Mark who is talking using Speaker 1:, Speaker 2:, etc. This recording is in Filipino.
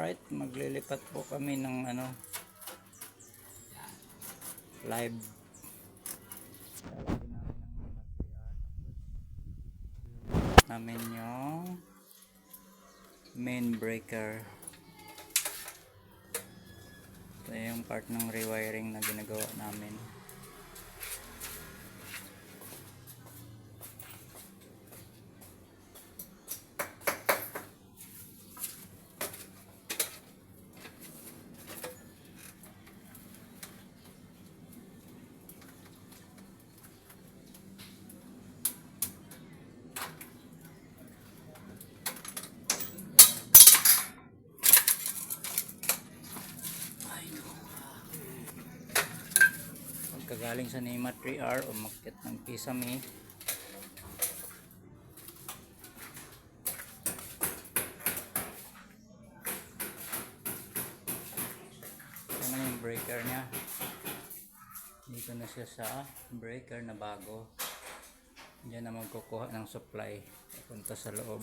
Speaker 1: Alright, maglilipat po kami ng ano live. Namin yung main breaker. Ito yung part ng rewiring na ginagawa namin pagkagaling sa Nima 3R umakit ng Kisame. Ito na yung breaker niya? Dito na siya sa breaker na bago. Diyan na magkukuha ng supply. Papunta sa loob